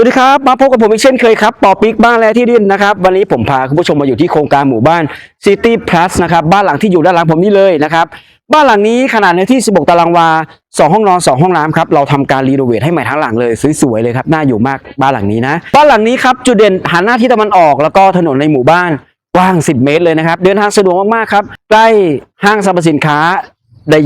วัสดีครับ มาพบกับผมอีกเช่นเคยครับปอปิกบ้านและที่ดินนะครับ วันนี้ผมพาคุณผู้ชมมาอยู่ที่โครงการหมู่บ้าน City Plus นะครับ บ้านหลังที่อยู่ด้านหลังผมนี่เลยนะครับ บ้านหลังนี้ขนาดเนื้อที่ 16 ตารางวา 2 ห้องนอน 2 ห้องน้ำครับ เราทำการรีโนเวทให้ใหม่ทั้งหลังเลย สวยๆเลยครับ น่าอยู่มากบ้านหลังนี้นะ บ้านหลังนี้ครับ จุดเด่นหันหน้าที่ตะวันออก แล้วก็ถนนในหมู่บ้านกว้าง 10 เมตรเลยนะครับ เดินทางสะดวกมากๆครับ ใกล้ห้างสรรพสินค้า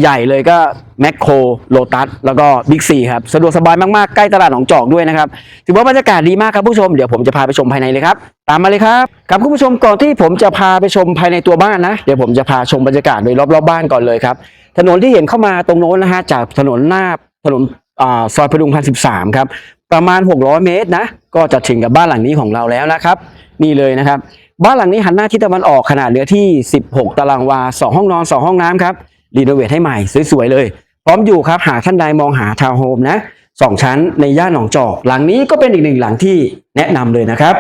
ใหญ่ๆเลยก็แมคโครโลตัสแล้วก็บิ๊กซีครับ สะดวกสบายมากๆ ใกล้ตลาดหนองจอกด้วยนะครับ ถือว่าบรรยากาศดีมากครับผู้ชม เดี๋ยวผมจะพาไปชมภายในเลยครับ ตามมาเลยครับ ครับคุณผู้ชมก่อนที่ผมจะพาไปชมภายในตัวบ้านนะ เดี๋ยวผมจะพาชมบรรยากาศโดยรอบๆบ้านก่อนเลยครับ ถนนที่เห็นเข้ามาตรงโน้นนะฮะจากถนนหน้าถนนอซอยพดุงพันสิบสามครับประมาณ 600 เมตรนะ ก็จะถึงกับบ้านหลังนี้ของเราแล้วนะครับ นี่เลยนะครับ บ้านหลังนี้หันหน้าทิศตะวันออกขนาดเนื้อที่ 16 ตารางวา 2 ห้องนอน 2 ห้องน้ำครับ รีโนเวทให้ใหม่สวยๆเลย พร้อมอยู่ครับหากท่านใดมองหาทาวน์โฮมนะสองชั้นในย่านหนองจอก หลังนี้ก็เป็นอีกหนึ่งหลังที่แนะนำเลยนะครับ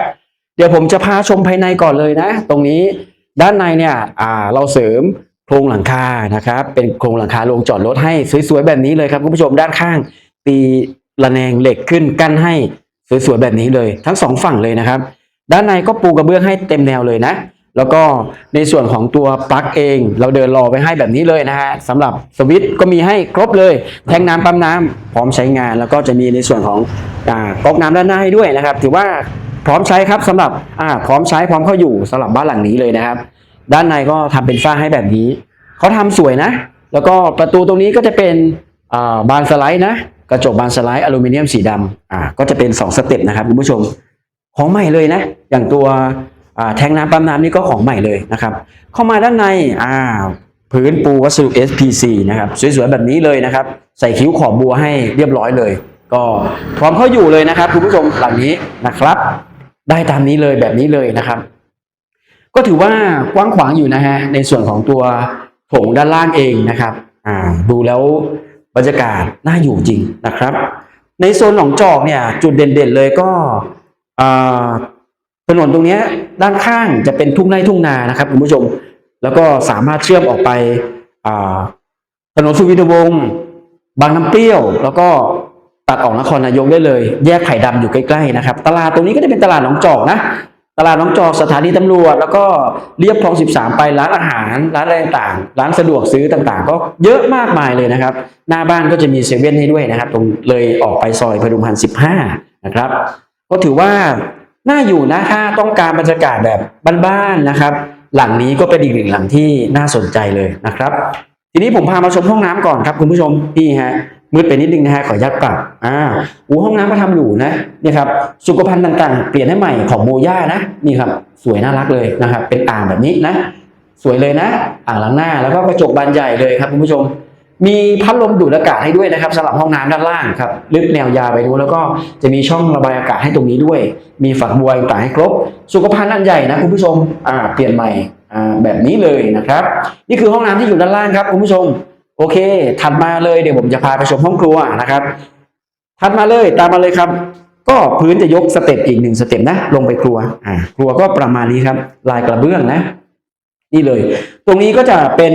เดี๋ยวผมจะพาชมภายในก่อนเลยนะ ตรงนี้ด้านในเนี่ยเราเสริมโครงหลังคานะครับ เป็นโครงหลังคาโรงจอดรถให้สวยๆแบบนี้เลยครับคุณผู้ชมด้านข้าง ตีระแนงเหล็กขึ้นกั้นให้สวยๆแบบนี้เลย ทั้งสองฝั่งเลยนะครับ ด้านในก็ปูกระเบื้องให้เต็มแนวเลยนะ แล้วก็ในส่วนของตัวปลั๊กเอง เราเดินรอไปให้แบบนี้เลยนะฮะสำหรับสวิตช์ก็มีให้ครบเลย แทงน้ำปั๊มน้ำพร้อมใช้งาน แล้วก็จะมีในส่วนของอ่าก๊อกน้ำด้านหน้าให้ด้วยนะครับ ถือว่าพร้อมใช้ครับสำหรับอ่าพร้อมใช้พร้อมเข้าอยู่สำหรับบ้านหลังนี้เลยนะครับ ด้านในก็ทำเป็นฝ้าให้แบบนี้เขาทำสวยนะ แล้วก็ประตูตรงนี้ก็จะเป็นอ่าบานสไลด์นะ กระจกบานสไลด์อลูมิเนียมสีดำอ่าก็จะเป็นสองสเต็ปนะครับคุณผู้ชมของใหม่เลยนะ อย่างตัว แทงน้ำปั๊มน้ำนี่ก็ของใหม่เลยนะครับ เข้ามาด้านในอ่าพื้นปูวัสดุ SPC นะครับสวยๆแบบนี้เลยนะครับ ใส่คิ้วขอบบัวให้เรียบร้อยเลย ก็พร้อมเข้าอยู่เลยนะครับคุณผู้ชมหลังนี้นะครับ ได้ตามนี้เลยแบบนี้เลยนะครับ ก็ถือว่ากว้างขวางอยู่นะฮะในส่วนของตัวโถงด้านล่างเองนะครับอ่าดูแล้วบรรยากาศน่าอยู่จริงนะครับ ในโซนหนองจอกเนี่ยจุดเด่นๆเลยก็อ่า ถนนตรงนี้ด้านข้างจะเป็นทุ่งไร่ทุ่งนานะครับคุณผู้ชม แล้วก็สามารถเชื่อมออกไปถนนสุวินทวงศ์บางน้ำเปรี้ยว แล้วก็ตัดออกนครนายกได้เลย แยกไผ่ดำอยู่ใกล้ๆนะครับตลาดตรงนี้ก็จะเป็นตลาดหนองจอกนะตลาดหนองจอกสถานีตำรวจ แล้วก็เรียบคลอง 13 ไปร้านอาหาร ร้านอะไรต่างร้านสะดวกซื้อต่างๆ ก็เยอะมากมายเลยนะครับ หน้าบ้านก็จะมีเซเว่นให้ด้วยนะครับ ตรงเลยออกไปซอยพดุงพันธ์15 นะครับ ก็ถือว่า น่าอยู่นะถ้าต้องการบรรยากาศแบบบ้านๆนะครับ หลังนี้ก็เป็นอีกหนึ่งหลังที่น่าสนใจเลยนะครับ ทีนี้ผมพามาชมห้องน้ำก่อนครับคุณผู้ชมนี่ฮะมืดไปนิดนึงนะฮะขออนุญาตปรับอ่าอูห้องน้ำก็ทำหรูนะนี่ครับสุขภัณฑ์ต่างๆ เปลี่ยนให้ใหม่ของโมย่านะนี่ครับสวยน่ารักเลยนะครับ เป็นอ่างแบบนี้นะ สวยเลยนะ อ่างล้างหน้าแล้วก็กระจกบานใหญ่เลยครับคุณผู้ชม มีพัดลมดูดอากาศให้ด้วยนะครับสำหรับห้องน้ำด้านล่างครับลึกแนวยาวไปดูแล้วก็จะมีช่องระบายอากาศให้ตรงนี้ด้วย มีฝักบัวต่างให้ครบ สุขภัณฑ์อันใหญ่นะคุณผู้ชมอ่าเปลี่ยนใหม่อ่าแบบนี้เลยนะครับ นี่คือห้องน้ำที่อยู่ด้านล่างครับคุณผู้ชม โอเค ถัดมาเลยเดี๋ยวผมจะพาไปชมห้องครัวนะครับถัดมาเลยตามมาเลยครับ ก็พื้นจะยกสเต็ปอีกหนึ่งสเต็ปนะลงไปครัวอ่าครัวก็ประมาณนี้ครับ ลายกระเบื้องนะ นี่เลย ตรงนี้ก็จะเป็น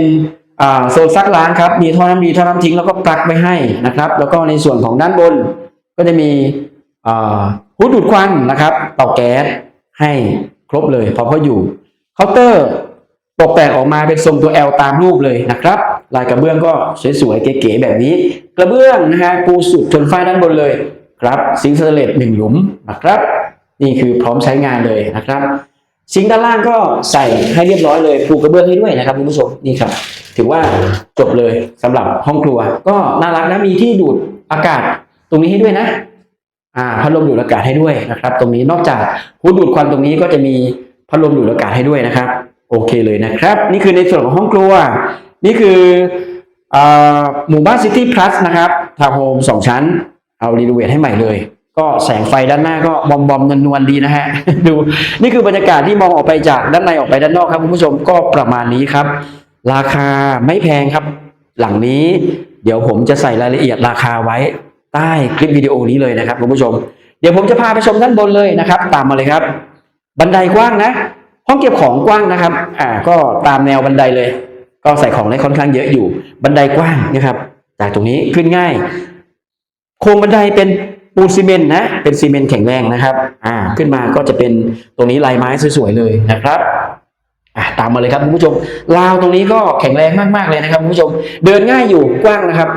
โซนซักล้างครับ มีท่อน้ำดีท่อน้ำทิ้งแล้วก็ปลักไว้ให้นะครับ แล้วก็ในส่วนของด้านบน ก็จะมีหูดูดควันนะครับ เตาแก๊สให้ครบเลยพร้อมอยู่เคาน์เตอร์ตกแต่งออกมาเป็นทรงตัว L ตามรูปเลยนะครับ ลายกระเบื้องก็สวยๆเก๋ๆแบบนี้ กระเบื้องนะฮะปูสุดชนฝ้าด้านบนเลยครับซิงเตนเลสหนึ่งหลุมนะครับ นี่คือพร้อมใช้งานเลยนะครับ ซิงด้านล่างก็ใส่ให้เรียบร้อยเลยปูกระเบื้องให้ด้วยนะครับคุณผู้ชมนี่ครับ ถือว่าจบเลยสำหรับห้องครัว ก็น่ารักนะมีที่ดูดอากาศตรงนี้ให้ด้วยนะ อ่าพัดลมดูดอากาศให้ด้วยนะครับ ตรงนี้นอกจากหูดูดควันตรงนี้ก็จะมีพัดลมดูดอากาศให้ด้วยนะครับ โอเคเลยนะครับ นี่คือในส่วนของห้องครัว นี่คืออ่าหมู่บ้านซิตี้พลัสนะครับทาวน์โฮมสองชั้น เอารีโนเวทให้ใหม่เลย ก็แสงไฟด้านหน้าก็บอมบอมนวลๆดีนะฮะ ดูนี่คือบรรยากาศที่มองออกไปจากด้านในออกไปด้านนอกครับคุณผู้ชมก็ประมาณนี้ครับ ราคาไม่แพงครับ หลังนี้เดี๋ยวผมจะใส่รายละเอียดราคาไว้ใต้คลิปวิดีโอนี้เลยนะครับคุณผู้ชม เดี๋ยวผมจะพาไปชมด้านบนเลยนะครับ ตามมาเลยครับ บันไดกว้างนะ ห้องเก็บของกว้างนะครับ อ่า ก็ตามแนวบันไดเลย ก็ใส่ของได้ค่อนข้างเยอะอยู่ บันไดกว้างนะครับจากตรงนี้ขึ้นง่าย โครงบันไดเป็น ปูนซีเมนต์นะ เป็นซีเมนต์แข็งแรงนะครับ อ่า ขึ้นมาก็จะเป็นตรงนี้ลายไม้สวยๆเลยนะครับอะตามมาเลยครับคุณผู้ชมราวตรงนี้ก็แข็งแรงมากๆเลยนะครับคุณผู้ชม เดินง่ายอยู่กว้างนะครับ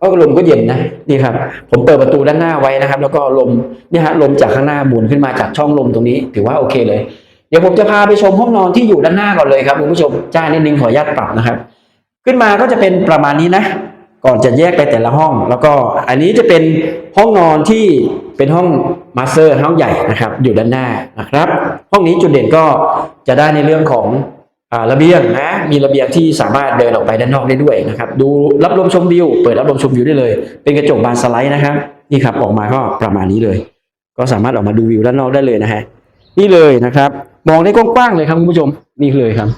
ก็ลมก็เย็นนะนี่ครับ ผมเปิดประตูด้านหน้าไว้นะครับ แล้วก็ลมเนี่ยฮะลมจากข้างหน้าหมุนขึ้นมาจากช่องลมตรงนี้ ถือว่าโอเคเลย เดี๋ยวผมจะพาไปชมห้องนอนที่อยู่ด้านหน้าก่อนเลยครับคุณผู้ชมจ้านิดนึงขออนุญาตปรับนะครับ ขึ้นมาก็จะเป็นประมาณนี้นะ ก่อนจะแยกไปแต่ละห้อง แล้วก็อันนี้จะเป็นห้องนอนที่เป็นห้องมาสเตอร์ห้องใหญ่นะครับ อยู่ด้านหน้านะครับ ห้องนี้จุดเด่นก็จะได้ในเรื่องของอ่าระเบียงนะมีระเบียงที่สามารถเดินออกไปด้านนอกได้ด้วยนะครับ ดูรับลมชมวิว เปิดรับลมชมวิวได้เลย เป็นกระจกบานสไลด์นะครับนี่ครับออกมาก็ประมาณนี้เลย ก็สามารถออกมาดูวิวด้านนอกได้เลยนะฮะนี่เลยนะครับ มองได้กว้างๆเลยครับคุณผู้ชมนี่เลยครับ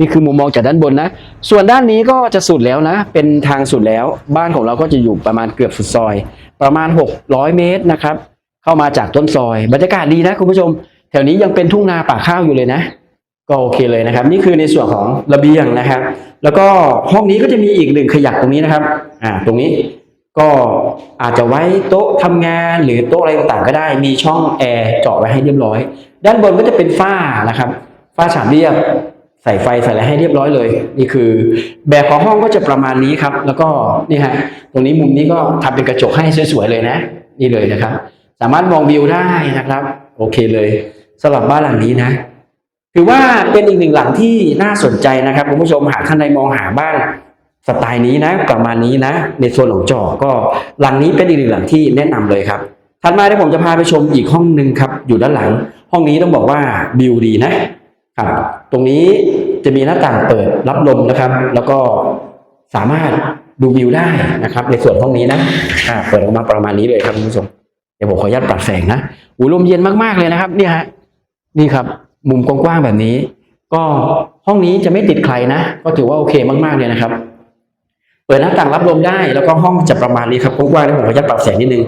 นี่คือมุมมองจากด้านบนนะ ส่วนด้านนี้ก็จะสุดแล้วนะ เป็นทางสุดแล้ว บ้านของเราก็จะอยู่ประมาณเกือบสุดซอย ประมาณ 600 เมตรนะครับ เข้ามาจากต้นซอย บรรยากาศดีนะคุณผู้ชม แถวนี้ยังเป็นทุ่งนาป่าข้าวอยู่เลยนะ ก็โอเคเลยนะครับ นี่คือในส่วนของระเบียงนะครับ แล้วก็ห้องนี้ก็จะมีอีกหนึ่งขยักตรงนี้นะครับ อ่า ตรงนี้ก็อาจจะไว้โต๊ะทำงานหรือโต๊ะอะไรต่างๆก็ได้ มีช่องแอร์เจาะไว้ให้เรียบร้อย ด้านบนก็จะเป็นฝ้านะครับ ฝ้าฉาบเรียบ ใส่ไฟใส่อะไรให้เรียบร้อยเลย นี่คือ แบบของห้องก็จะประมาณนี้ครับ แล้วก็นี่ฮะตรงนี้มุมนี้ก็ทำเป็นกระจกให้สวยๆเลยนะ นี่เลยนะครับ สามารถมองวิวได้นะครับ โอเคเลยสำหรับบ้านหลังนี้นะถือว่าเป็นอีกหนึ่งหลังที่น่าสนใจนะครับคุณผู้ชมหากท่านใดมองหาบ้านสไตล์นี้นะประมาณนี้นะ ในโซนของจอก็หลังนี้เป็นอีกหนึ่งหลังที่แนะนำเลยครับถัดมาเดี๋ยวผมจะพาไปชมอีกห้องหนึ่งครับ อยู่ด้านหลัง ห้องนี้ต้องบอกว่าวิวดีนะ ครับตรงนี้จะมีหน้าต่างเปิดรับลมนะครับ แล้วก็สามารถดูวิวได้นะครับ ในส่วนห้องนี้นะอ่าเปิดออกมาประมาณนี้เลยครับคุณผู้ชมเดี๋ยวผมขออนุญาตปรับแสงนะอูลมเย็นมากๆเลยนะครับ เนี่ยฮะนี่ครับ มุมกว้างๆแบบนี้ ก็ห้องนี้จะไม่ติดใครนะ ก็ถือว่าโอเคมากๆเลยนะครับ เปิดหน้าต่างรับลมได้ แล้วก็ห้องจะประมาณนี้ครับกว้างๆแล้วผมขออนุญาตปรับแสงนิดนึง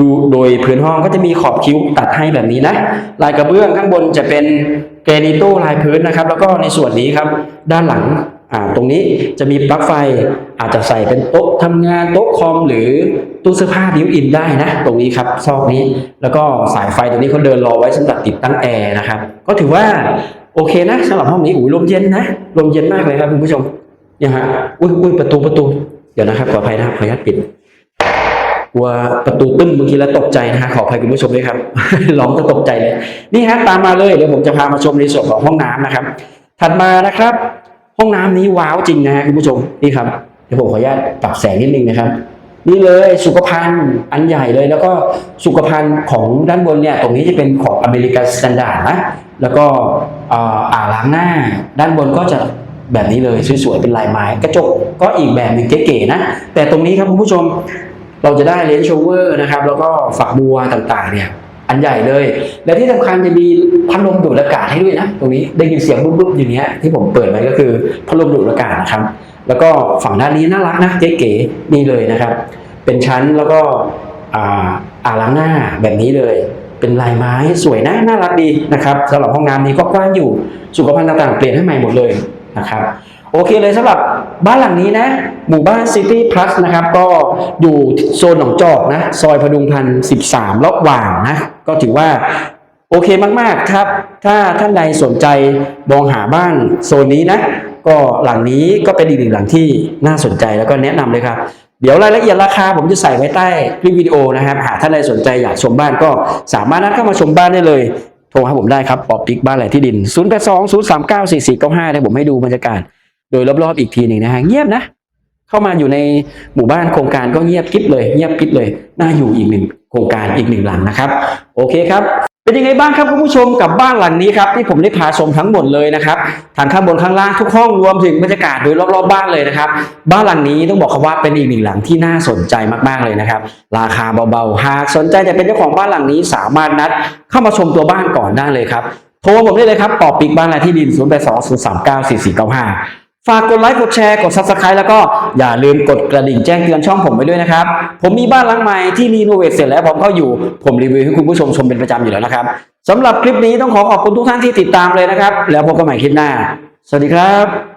ดูโดยพื้นห้องก็จะมีขอบคิ้วตัดให้แบบนี้นะ ลายกระเบื้องข้างบนจะเป็นเกรนิโต้ลายพื้นนะครับ แล้วก็ในส่วนนี้ครับ ด้านหลังตรงนี้จะมีปลั๊กไฟอาจจะใส่เป็นโต๊ะทำงานโต๊ะคอมหรือตู้เสื้อผ้าบิวอินได้นะ ตรงนี้ครับซอกนี้ แล้วก็สายไฟตรงนี้เขาเดินรอไว้สำหรับติดตั้งแอร์นะครับ ก็ถือว่าโอเคนะสำหรับห้องนี้อุ้ยลมเย็นนะลมเย็นมากเลยครับคุณผู้ชมเนี่ยฮะอุ้ยอุ้ยประตูประตู เดี๋ยวนะครับขออภัยนะครับขออนุญาตปิด กลัวประตูตึ้มเมื่อกี้แล้วตกใจนะฮะขออภัยคุณผู้ชมด้วยครับร้องก็ตกใจเลย นี่ฮะตามมาเลยเดี๋ยวผมจะพามาชมในส่วนของห้องน้ำนะครับ ถัดมานะครับ ห้องน้ำนี้ว้าวจริงนะฮะคุณผู้ชมนี่ครับเดี๋ยวผมขออนุญาตปรับแสงนิดนึงนะครับนี่เลยสุขภัณฑ์อันใหญ่เลยแล้วก็สุขภัณฑ์ของด้านบนเนี่ยตรงนี้จะเป็นของอเมริกันสแตนดาร์ดนะแล้วก็อ่าล้างหน้า ด้านบนก็จะแบบนี้เลยสวยๆเป็นลายไม้ กระจกก็อีกแบบหนึ่งเก๋ๆนะ แต่ตรงนี้ครับคุณผู้ชม เราจะได้เลนส์โชเวอร์นะครับ แล้วก็ฝักบัวต่างๆ เนี่ยอันใหญ่เลย และที่สำคัญจะมีพัดลมดูดอากาศให้ด้วยนะตรงนี้ได้ยินเสียงบุ๊บๆอย่างเนี้ยที่ผมเปิดไว้ก็คือพัดลมดูดอากาศนะครับ แล้วก็ฝั่งด้านนี้น่ารักนะเก๋ๆนี่เลยนะครับ เป็นชั้นแล้วก็อ่าอ่างล้างหน้าแบบนี้เลย เป็นลายไม้สวยนะน่ารักดีนะครับสำหรับห้องน้ำนี้ก็กว้างอยู่สุขภัณฑ์ต่างๆเปลี่ยนให้ใหม่หมดเลยนะครับ โอเคเลยสำหรับบ้านหลังนี้นะ หมู่บ้าน City Plus นะครับ ก็อยู่โซนหนองจอกนะ ซอยพดุงพันธ์13ระหว่างนะ ก็ถือว่าโอเคมากๆครับ ถ้าท่านใดสนใจมองหาบ้านโซนนี้นะ ก็หลังนี้ก็เป็นอีกหนึ่งหลังที่น่าสนใจแล้วก็แนะนำเลยครับเดี๋ยวรายละเอียดราคาผมจะใส่ไว้ใต้คลิปวิดีโอนะครับ หากท่านใดสนใจอยากชมบ้านก็สามารถนัดเข้ามาชมบ้านได้เลย โทรหาผมได้ครับปอปิกบ้านแหล่ที่ดิน 0 8 2 0 3 9 4 4 9 5เดี๋ยวผมให้ดูบรรยากาศ โดยรอบๆอีกทีหนึ่งนะฮะเงียบนะ เข้ามาอยู่ในหมู่บ้านโครงการก็เงียบกิ๊บเลย เงียบกิ๊บเลยน่าอยู่อีกหนึ่งโครงการอีกหนึ่งหลังนะครับ โอเคครับเป็นยังไงบ้างครับคุณผู้ชมกับบ้านหลังนี้ครับที่ผมได้พาชมทั้งหมดเลยนะครับทางข้างบนข้างล่างทุกห้องรวมถึงบรรยากาศโดยรอบๆบ้านเลยนะครับ บ้านหลังนี้ต้องบอกคว่าเป็นอีกหนึ่งหลังที่น่าสนใจมากๆเลยนะครับ ราคาเบาๆหากสนใจจะเป็นเจ้าของบ้านหลังนี้สามารถนัด เข้ามาชมตัวบ้านก่อนได้เลยครับโทรผมได้เลยครับปอปิกบ้านแล่ที่ดิน 0 8 2 0 3 9 4 4 9 5 ฝากกดไลค์กดแชร์กด subscribe แล้วก็อย่าลืมกดกระดิ่งแจ้งเตือนช่องผมไว้ด้วยนะครับ ผมมีบ้านหลังใหม่ที่รีโนเวทเสร็จแล้วผมเข้าอยู่ ผมรีวิวให้คุณผู้ชมชมเป็นประจำอยู่แล้วนะครับสำหรับคลิปนี้ต้องขอขอบคุณทุกท่านที่ติดตามเลยนะครับ แล้วพบกันใหม่คลิปหน้า สวัสดีครับ